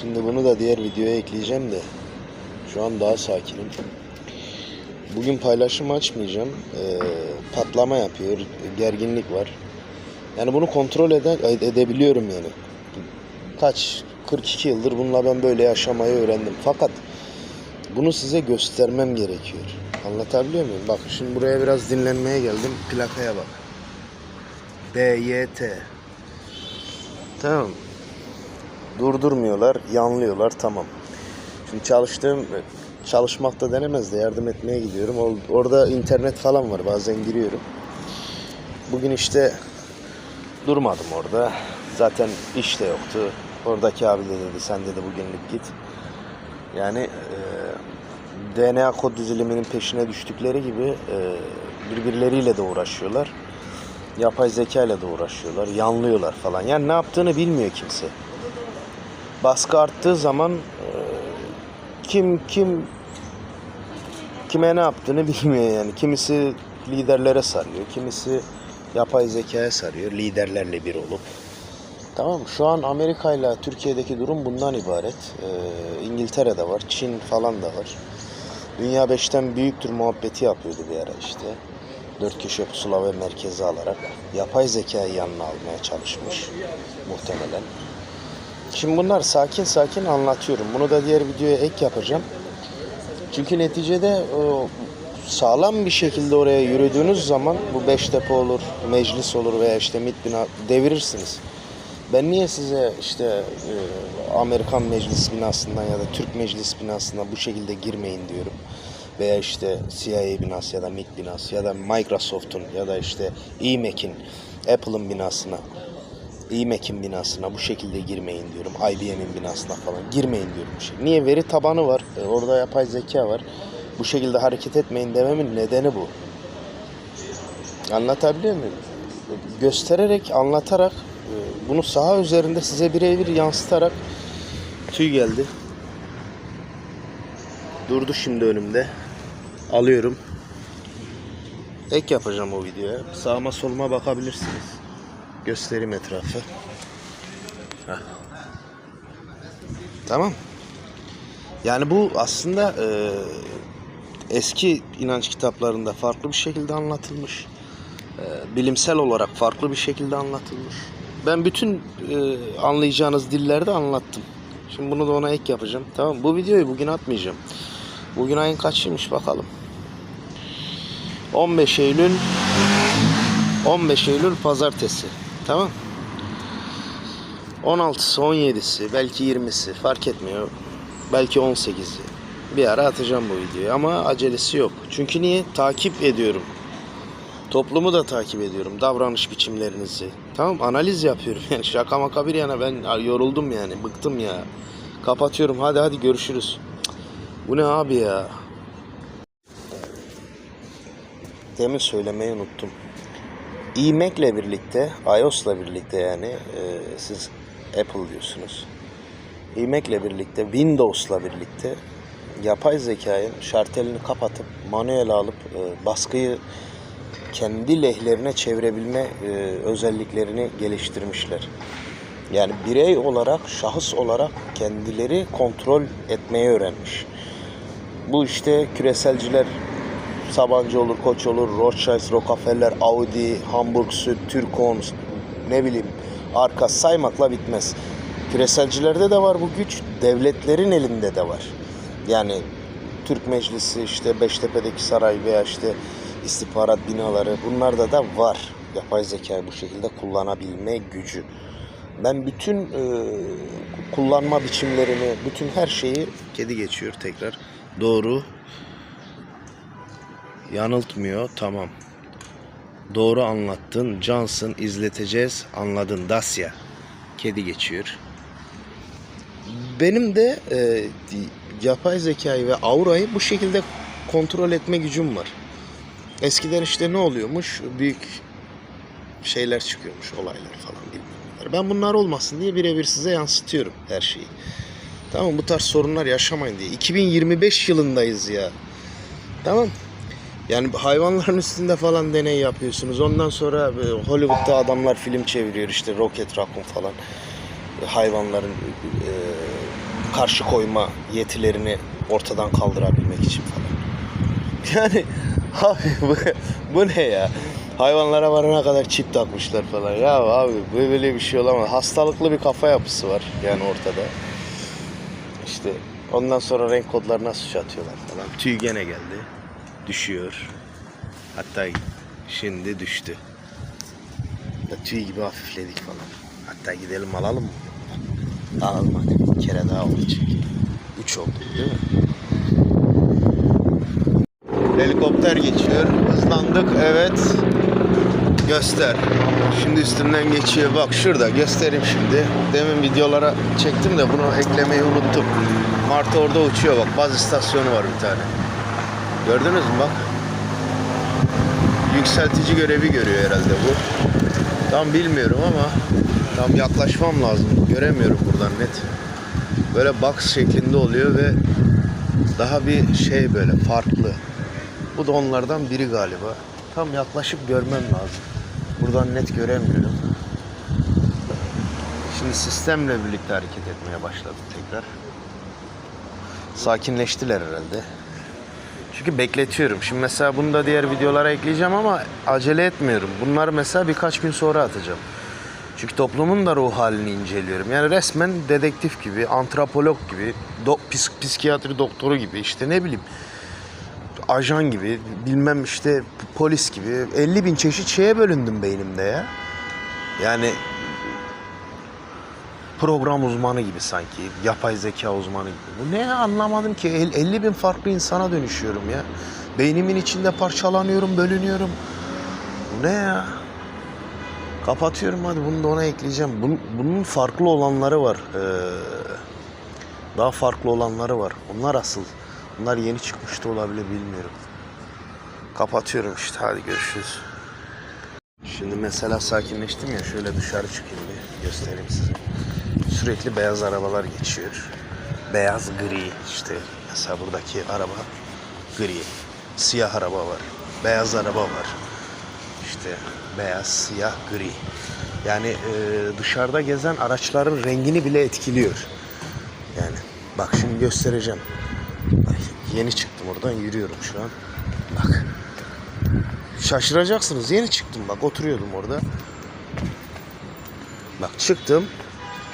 Şimdi bunu da diğer videoya ekleyeceğim de şu an daha sakinim. Bugün paylaşım açmayacağım. Ee, patlama yapıyor, gerginlik var. Yani bunu kontrol ede, edebiliyorum yani. Kaç 42 yıldır bununla ben böyle yaşamayı öğrendim. Fakat bunu size göstermem gerekiyor. Anlatabiliyor muyum? Bak şimdi buraya biraz dinlenmeye geldim. Plakaya bak. BYT. Tamam. Durdurmuyorlar, yanlıyorlar. Tamam. Şimdi çalıştığım çalışmakta denemez de yardım etmeye gidiyorum. Or- Orada internet falan var. Bazen giriyorum. Bugün işte durmadım orada. Zaten iş de yoktu. Oradaki abi de dedi sen dedi bugünlük git. Yani e, DNA kod diziliminin peşine düştükleri gibi e, birbirleriyle de uğraşıyorlar. Yapay zeka ile de uğraşıyorlar. Yanlıyorlar falan. Yani ne yaptığını bilmiyor kimse. Baskı arttığı zaman e, kim kim kime ne yaptığını bilmiyor yani. Kimisi liderlere sarıyor, kimisi yapay zekaya sarıyor liderlerle bir olup. Tamam? Şu an Amerika ile Türkiye'deki durum bundan ibaret. Ee, İngiltere'de var, Çin falan da var. Dünya 5'ten büyüktür muhabbeti yapıyordu bir ara işte. Dört köşe pusula ve merkeze alarak yapay zekayı yanına almaya çalışmış muhtemelen. Şimdi bunlar sakin sakin anlatıyorum. Bunu da diğer videoya ek yapacağım. Çünkü neticede sağlam bir şekilde oraya yürüdüğünüz zaman bu beş depo olur, meclis olur veya işte MİT bina devirirsiniz. Ben niye size işte e, Amerikan meclis binasından ya da Türk meclis binasından bu şekilde girmeyin diyorum. Veya işte CIA binası ya da MİT binası ya da Microsoft'un ya da işte IMEC'in, Apple'ın binasına İMEC'in binasına bu şekilde girmeyin diyorum. IBM'in binasına falan girmeyin diyorum. şey. Niye? Veri tabanı var. E, orada yapay zeka var. Bu şekilde hareket etmeyin dememin nedeni bu. Anlatabiliyor muyum? Göstererek, anlatarak, e, bunu saha üzerinde size birebir yansıtarak tüy geldi. Durdu şimdi önümde. Alıyorum. Ek yapacağım o videoya. Sağıma soluma bakabilirsiniz. Göstereyim etrafı. Heh. Tamam. Yani bu aslında e, eski inanç kitaplarında farklı bir şekilde anlatılmış. E, bilimsel olarak farklı bir şekilde anlatılmış. Ben bütün e, anlayacağınız dillerde anlattım. Şimdi bunu da ona ek yapacağım. Tamam. Bu videoyu bugün atmayacağım. Bugün ayın kaçıymış bakalım. 15 Eylül 15 Eylül pazartesi. Tamam. 16'sı, 17'si, belki 20'si fark etmiyor. Belki 18'i. Bir ara atacağım bu videoyu ama acelesi yok. Çünkü niye? Takip ediyorum. Toplumu da takip ediyorum. Davranış biçimlerinizi. Tamam analiz yapıyorum. Yani şaka maka bir yana ben yoruldum yani. Bıktım ya. Kapatıyorum. Hadi hadi görüşürüz. Bu ne abi ya? Demin söylemeyi unuttum. iMac'le birlikte, iOS'la birlikte yani e, siz Apple diyorsunuz. iMac'le birlikte, Windows'la birlikte yapay zekayı şartelini kapatıp manuel alıp e, baskıyı kendi lehlerine çevirebilme e, özelliklerini geliştirmişler. Yani birey olarak, şahıs olarak kendileri kontrol etmeyi öğrenmiş. Bu işte küreselciler Sabancı olur, Koç olur, Rothschild, Rockefeller, Audi, Hamburg Süd, Türkon, ne bileyim arka saymakla bitmez. Küreselcilerde de var bu güç, devletlerin elinde de var. Yani Türk Meclisi, işte Beştepe'deki saray veya işte istihbarat binaları bunlarda da var. Yapay zekayı bu şekilde kullanabilme gücü. Ben bütün e, kullanma biçimlerini, bütün her şeyi kedi geçiyor tekrar. Doğru. Yanıltmıyor. Tamam. Doğru anlattın. Cansın. izleteceğiz. Anladın. Dasya. Kedi geçiyor. Benim de e, yapay zekayı ve aurayı bu şekilde kontrol etme gücüm var. Eskiden işte ne oluyormuş? Büyük şeyler çıkıyormuş. Olaylar falan bilmem. Ben bunlar olmasın diye birebir size yansıtıyorum her şeyi. Tamam bu tarz sorunlar yaşamayın diye. 2025 yılındayız ya. Tamam. Yani hayvanların üstünde falan deney yapıyorsunuz. Ondan sonra e, Hollywood'da adamlar film çeviriyor işte Rocket Raccoon falan. Hayvanların e, karşı koyma yetilerini ortadan kaldırabilmek için falan. Yani abi bu, bu ne ya? Hayvanlara varana kadar çip takmışlar falan. Ya abi böyle bir şey olamaz. Hastalıklı bir kafa yapısı var yani ortada. İşte ondan sonra renk kodlarına suç atıyorlar falan. Tüy gene geldi. Düşüyor. Hatta şimdi düştü. Da tüy gibi hafifledik falan. Hatta gidelim alalım mı? Alalım hadi. Bir kere daha oldu çünkü. Üç oldu değil mi? Helikopter geçiyor. Hızlandık evet. Göster. Şimdi üstünden geçiyor. Bak şurada göstereyim şimdi. Demin videolara çektim de bunu eklemeyi unuttum. Martı orada uçuyor bak. Baz istasyonu var bir tane. Gördünüz mü bak. Yükseltici görevi görüyor herhalde bu. Tam bilmiyorum ama tam yaklaşmam lazım. Göremiyorum buradan net. Böyle box şeklinde oluyor ve daha bir şey böyle farklı. Bu da onlardan biri galiba. Tam yaklaşıp görmem lazım. Buradan net göremiyorum. Şimdi sistemle birlikte hareket etmeye başladı tekrar. Sakinleştiler herhalde. Çünkü bekletiyorum. Şimdi mesela bunu da diğer videolara ekleyeceğim ama acele etmiyorum. Bunları mesela birkaç gün sonra atacağım. Çünkü toplumun da ruh halini inceliyorum. Yani resmen dedektif gibi, antropolog gibi, do- psik- psikiyatri doktoru gibi işte ne bileyim ajan gibi, bilmem işte polis gibi 50 bin çeşit şeye bölündüm beynimde ya. Yani program uzmanı gibi sanki, yapay zeka uzmanı gibi. Bu ne anlamadım ki, El- 50 bin farklı insana dönüşüyorum ya. Beynimin içinde parçalanıyorum, bölünüyorum. Bu ne ya? Kapatıyorum hadi bunu da ona ekleyeceğim. Bunun, bunun farklı olanları var. Ee, daha farklı olanları var. Onlar asıl. Bunlar yeni çıkmış da olabilir bilmiyorum. Kapatıyorum işte hadi görüşürüz. Şimdi mesela sakinleştim ya şöyle dışarı çıkayım bir göstereyim size. Sürekli beyaz arabalar geçiyor. Beyaz gri işte mesela buradaki araba gri. Siyah araba var. Beyaz araba var. İşte beyaz, siyah, gri. Yani e, dışarıda gezen araçların rengini bile etkiliyor. Yani bak şimdi göstereceğim. Ay, yeni çıktım oradan yürüyorum şu an. Bak. Şaşıracaksınız. Yeni çıktım bak oturuyordum orada. Bak çıktım.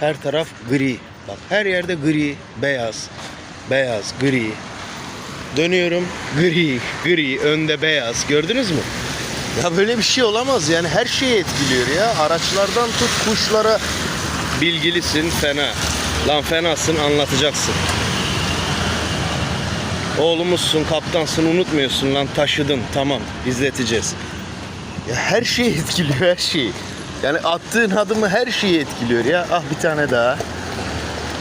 Her taraf gri. Bak her yerde gri, beyaz, beyaz, gri. Dönüyorum gri, gri, önde beyaz. Gördünüz mü? Ya böyle bir şey olamaz yani her şeyi etkiliyor ya. Araçlardan tut kuşlara bilgilisin fena. Lan fenasın anlatacaksın. Oğlumuzsun, kaptansın unutmuyorsun lan taşıdın tamam izleteceğiz. Ya her şeyi etkiliyor her şeyi. Yani attığın adımı her şeyi etkiliyor ya. Ah bir tane daha.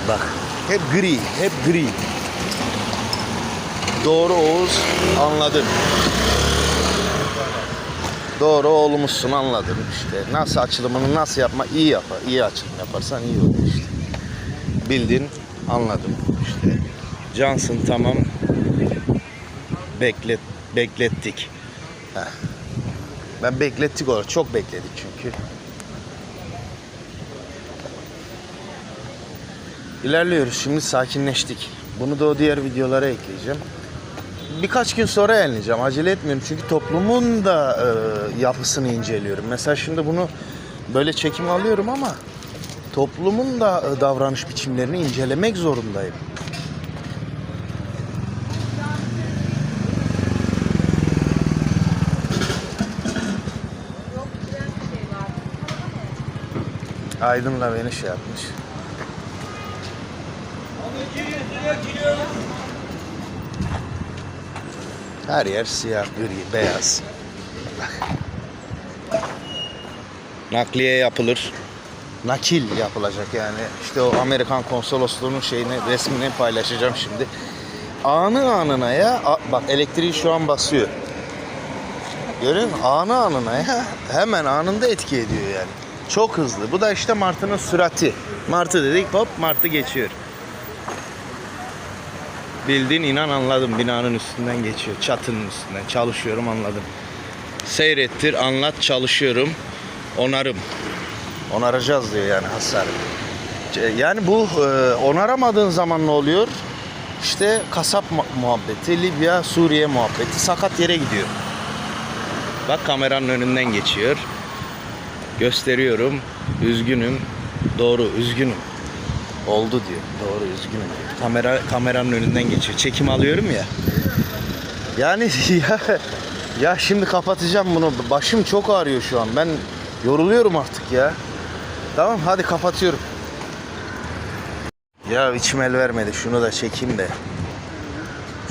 Bak hep gri, hep gri. Doğru Oğuz anladın. Doğru oğlumuzsun anladım işte. Nasıl açılımını nasıl yapma iyi yapar. İyi açılım yaparsan iyi olur işte. Bildin anladım işte. Cansın tamam. Beklet beklettik. Heh. Ben beklettik olarak çok bekledik çünkü. İlerliyoruz şimdi sakinleştik. Bunu da o diğer videolara ekleyeceğim birkaç gün sonra yayınlayacağım. Acele etmiyorum çünkü toplumun da e, yapısını inceliyorum. Mesela şimdi bunu böyle çekim alıyorum ama toplumun da e, davranış biçimlerini incelemek zorundayım. Aydın'la beni şey yapmış. Her yer siyah, gri, beyaz. Nakliye yapılır. Nakil yapılacak yani. İşte o Amerikan konsolosluğunun şeyini, resmini paylaşacağım şimdi. Anı anına ya. Bak elektriği şu an basıyor. Görüyor musun? Anı anına ya. Hemen anında etki ediyor yani. Çok hızlı. Bu da işte Martı'nın sürati. Martı dedik hop Martı geçiyor. Bildiğin inan anladım. Binanın üstünden geçiyor. Çatının üstünden. Çalışıyorum anladım. Seyrettir, anlat, çalışıyorum. Onarım. Onaracağız diyor yani hasar. Ç- Yani bu e, onaramadığın zaman ne oluyor? İşte kasap mu- muhabbeti, Libya, Suriye muhabbeti sakat yere gidiyor. Bak kameranın önünden geçiyor. Gösteriyorum. Üzgünüm. Doğru, üzgünüm. Oldu diyor. Doğru, üzgünüm. Kamera kameranın önünden geçiyor. Çekim alıyorum ya. Yani ya ya şimdi kapatacağım bunu. Başım çok ağrıyor şu an. Ben yoruluyorum artık ya. Tamam hadi kapatıyorum. Ya içim el vermedi. Şunu da çekeyim de.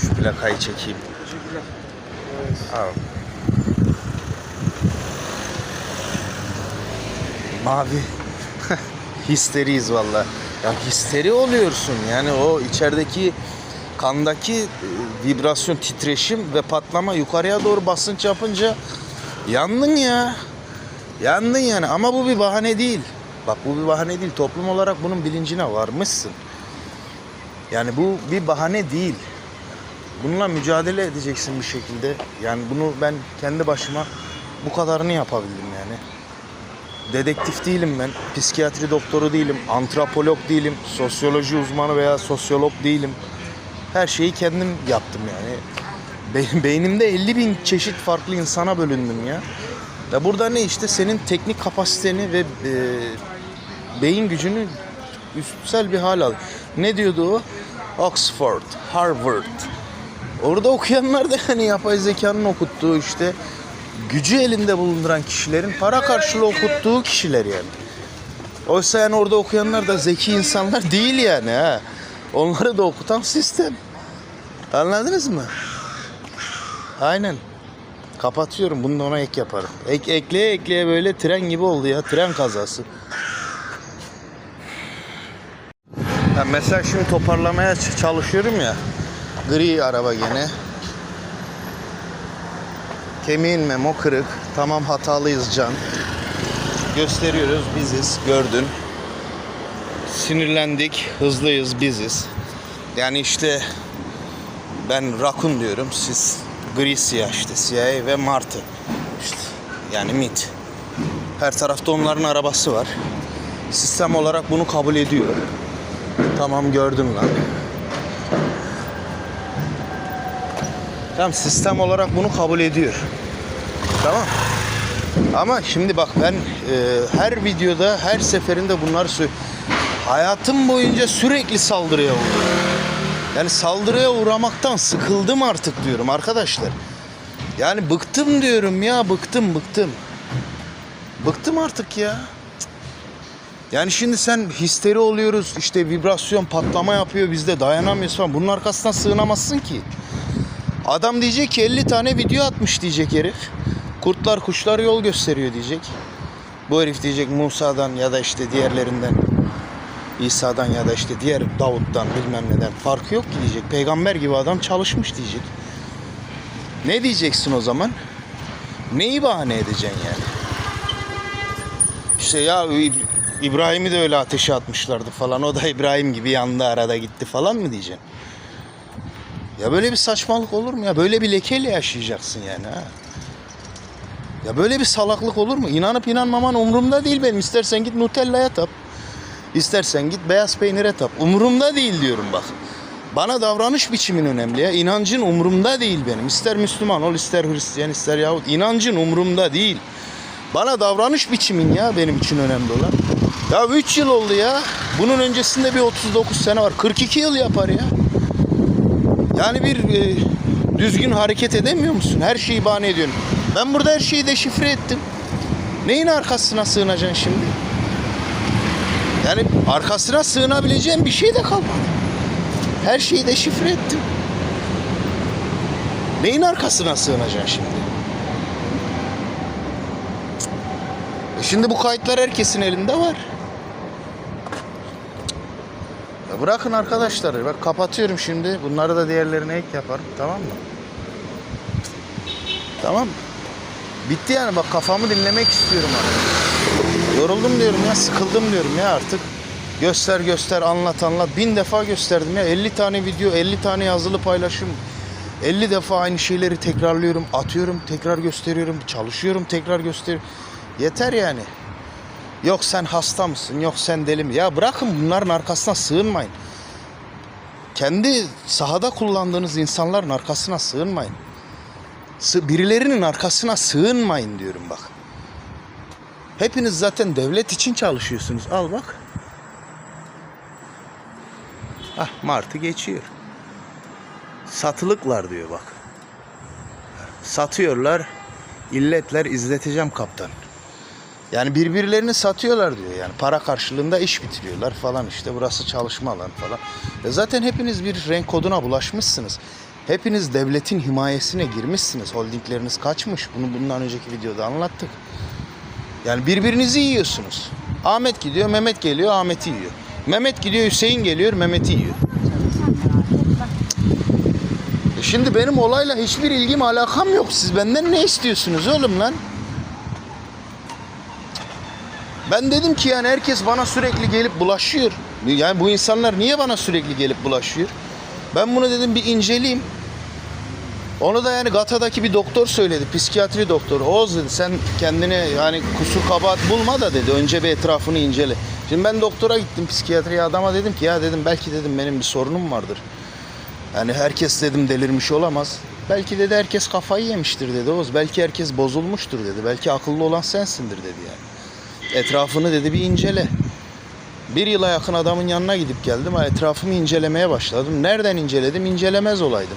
Şu plakayı çekeyim. Al. Mavi. Histeriyiz valla. Ya histeri oluyorsun. Yani o içerideki kandaki e, vibrasyon, titreşim ve patlama yukarıya doğru basınç yapınca yandın ya. Yandın yani ama bu bir bahane değil. Bak bu bir bahane değil. Toplum olarak bunun bilincine varmışsın. Yani bu bir bahane değil. Bununla mücadele edeceksin bir şekilde. Yani bunu ben kendi başıma bu kadarını yapabildim yani. Dedektif değilim ben. Psikiyatri doktoru değilim. Antropolog değilim. Sosyoloji uzmanı veya sosyolog değilim. Her şeyi kendim yaptım yani. Be- beynimde 50 bin çeşit farklı insana bölündüm ya. Ya burada ne işte senin teknik kapasiteni ve e, beyin gücünü üstsel bir hal al. Ne diyordu o? Oxford, Harvard. Orada okuyanlar da hani yapay zekanın okuttuğu işte gücü elinde bulunduran kişilerin para karşılığı okuttuğu kişiler yani. Oysa yani orada okuyanlar da zeki insanlar değil yani ha. Onları da okutan sistem. Anladınız mı? Aynen. Kapatıyorum. Bunu da ona ek yaparım. Ek, ekleye ekleye böyle tren gibi oldu ya. Tren kazası. Ya mesela şimdi toparlamaya çalışıyorum ya. Gri araba gene. Kemiğin memo kırık. Tamam hatalıyız can. Gösteriyoruz biziz. Gördün. Sinirlendik. Hızlıyız biziz. Yani işte ben rakun diyorum. Siz gri siyah işte. Siyah ve martı. İşte yani mit. Her tarafta onların arabası var. Sistem olarak bunu kabul ediyor. Tamam gördüm lan. Tamam sistem olarak bunu kabul ediyor. Tamam. Ama şimdi bak ben e, her videoda her seferinde bunları sö- hayatım boyunca sürekli saldırıya uğruyorum. Yani saldırıya uğramaktan sıkıldım artık diyorum arkadaşlar. Yani bıktım diyorum ya bıktım bıktım. Bıktım artık ya. Yani şimdi sen histeri oluyoruz işte vibrasyon patlama yapıyor bizde dayanamıyoruz falan. Bunun arkasından sığınamazsın ki. Adam diyecek ki 50 tane video atmış diyecek herif. Kurtlar kuşlar yol gösteriyor diyecek. Bu herif diyecek Musa'dan ya da işte diğerlerinden İsa'dan ya da işte diğer Davut'tan bilmem neden farkı yok ki diyecek. Peygamber gibi adam çalışmış diyecek. Ne diyeceksin o zaman? Neyi bahane edeceksin yani? İşte ya İbrahim'i de öyle ateşe atmışlardı falan. O da İbrahim gibi yandı arada gitti falan mı diyeceksin? Ya böyle bir saçmalık olur mu ya? Böyle bir lekeyle yaşayacaksın yani ha. Ya böyle bir salaklık olur mu? İnanıp inanmaman umurumda değil benim. İstersen git Nutella'ya tap. İstersen git beyaz peynire tap. Umurumda değil diyorum bak. Bana davranış biçimin önemli ya. İnancın umurumda değil benim. İster Müslüman ol, ister Hristiyan, ister Yahut. İnancın umurumda değil. Bana davranış biçimin ya benim için önemli olan. Ya 3 yıl oldu ya. Bunun öncesinde bir 39 sene var. 42 yıl yapar ya. Yani bir e, düzgün hareket edemiyor musun? Her şeyi bahane ediyorsun. Ben burada her şeyi deşifre ettim. Neyin arkasına sığınacaksın şimdi? Yani arkasına sığınabileceğim bir şey de kalmadı. Her şeyi deşifre ettim. Neyin arkasına sığınacaksın şimdi? E şimdi bu kayıtlar herkesin elinde var. Bırakın arkadaşlar. Bak kapatıyorum şimdi. Bunları da diğerlerine ek yaparım. Tamam mı? Tamam. Bitti yani. Bak kafamı dinlemek istiyorum artık. Yoruldum diyorum ya. Sıkıldım diyorum ya artık. Göster göster anlat anlat. Bin defa gösterdim ya. 50 tane video, 50 tane yazılı paylaşım. 50 defa aynı şeyleri tekrarlıyorum. Atıyorum, tekrar gösteriyorum. Çalışıyorum, tekrar gösteriyorum. Yeter yani. Yok sen hasta mısın? Yok sen deli mi? Ya bırakın bunların arkasına sığınmayın. Kendi sahada kullandığınız insanların arkasına sığınmayın. Sı- Birilerinin arkasına sığınmayın diyorum bak. Hepiniz zaten devlet için çalışıyorsunuz. Al bak. Ah Martı geçiyor. Satılıklar diyor bak. Satıyorlar. illetler izleteceğim kaptan. Yani birbirlerini satıyorlar diyor yani para karşılığında iş bitiriyorlar falan işte burası çalışma alanı falan. E zaten hepiniz bir renk koduna bulaşmışsınız. Hepiniz devletin himayesine girmişsiniz. Holdingleriniz kaçmış. Bunu bundan önceki videoda anlattık. Yani birbirinizi yiyorsunuz. Ahmet gidiyor, Mehmet geliyor, Ahmet'i yiyor. Mehmet gidiyor, Hüseyin geliyor, Mehmet'i yiyor. E Şimdi benim olayla hiçbir ilgim alakam yok. Siz benden ne istiyorsunuz oğlum lan? Ben dedim ki yani herkes bana sürekli gelip bulaşıyor. Yani bu insanlar niye bana sürekli gelip bulaşıyor? Ben bunu dedim bir inceleyeyim. Onu da yani Gata'daki bir doktor söyledi. Psikiyatri doktoru. Oğuz dedi sen kendine yani kusur kabahat bulma da dedi. Önce bir etrafını incele. Şimdi ben doktora gittim psikiyatriye adama dedim ki ya dedim belki dedim benim bir sorunum vardır. Yani herkes dedim delirmiş olamaz. Belki dedi herkes kafayı yemiştir dedi Oğuz. Belki herkes bozulmuştur dedi. Belki akıllı olan sensindir dedi yani. Etrafını dedi bir incele. Bir yıla yakın adamın yanına gidip geldim. Etrafımı incelemeye başladım. Nereden inceledim? İncelemez olaydım.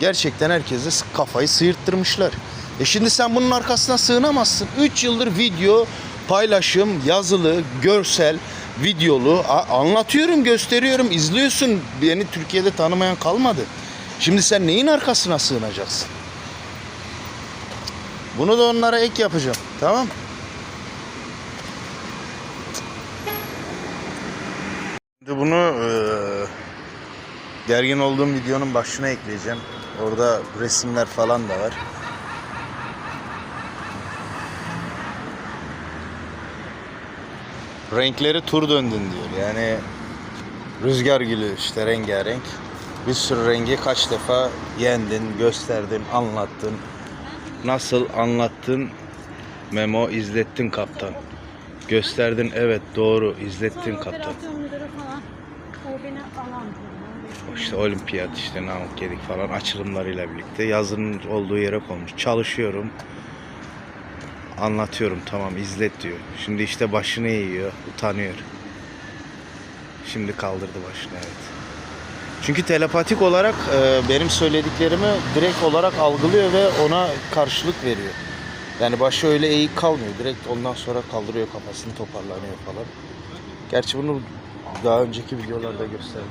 Gerçekten herkese kafayı sıyırttırmışlar. E şimdi sen bunun arkasına sığınamazsın. 3 yıldır video, paylaşım, yazılı, görsel, videolu anlatıyorum, gösteriyorum, izliyorsun. Beni Türkiye'de tanımayan kalmadı. Şimdi sen neyin arkasına sığınacaksın? Bunu da onlara ek yapacağım. Tamam? Şimdi bunu eee, gergin olduğum videonun başına ekleyeceğim. Orada resimler falan da var. Renkleri tur döndün diyor. Yani rüzgar gülü işte rengarenk. Bir sürü rengi kaç defa yendin, gösterdin, anlattın. Nasıl anlattın? Memo izlettin kaptan. Gösterdin evet doğru izlettin kaptan. Operasyon müdürü falan. O beni alan. İşte olimpiyat işte Namık Gedik falan açılımlarıyla birlikte yazının olduğu yere konmuş. Çalışıyorum. Anlatıyorum tamam izlet diyor. Şimdi işte başını eğiyor. Utanıyor. Şimdi kaldırdı başını evet. Çünkü telepatik olarak e, benim söylediklerimi direkt olarak algılıyor ve ona karşılık veriyor. Yani başı öyle eğik kalmıyor. Direkt ondan sonra kaldırıyor kafasını toparlanıyor falan. Gerçi bunu daha önceki videolarda gösterdim.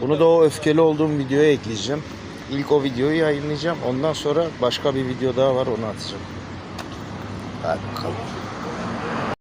Bunu da o öfkeli olduğum videoya ekleyeceğim. İlk o videoyu yayınlayacağım. Ondan sonra başka bir video daha var onu atacağım. Hadi bakalım.